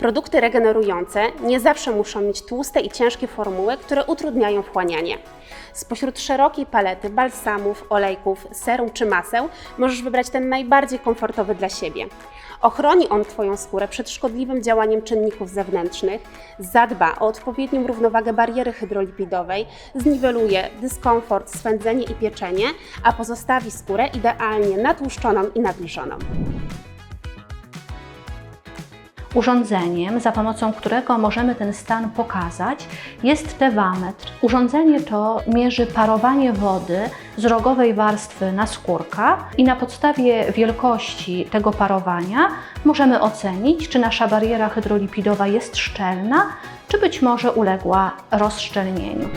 Produkty regenerujące nie zawsze muszą mieć tłuste i ciężkie formuły, które utrudniają wchłanianie. Spośród szerokiej palety balsamów, olejków, serum czy maseł możesz wybrać ten najbardziej komfortowy dla siebie. Ochroni on Twoją skórę przed szkodliwym działaniem czynników zewnętrznych, zadba o odpowiednią równowagę bariery hydrolipidowej, zniweluje dyskomfort, swędzenie i pieczenie, a pozostawi skórę idealnie natłuszczoną i nawilżoną. Urządzeniem, za pomocą którego możemy ten stan pokazać, jest tewametr. Urządzenie to mierzy parowanie wody z rogowej warstwy na skórka i na podstawie wielkości tego parowania możemy ocenić, czy nasza bariera hydrolipidowa jest szczelna, czy być może uległa rozszczelnieniu.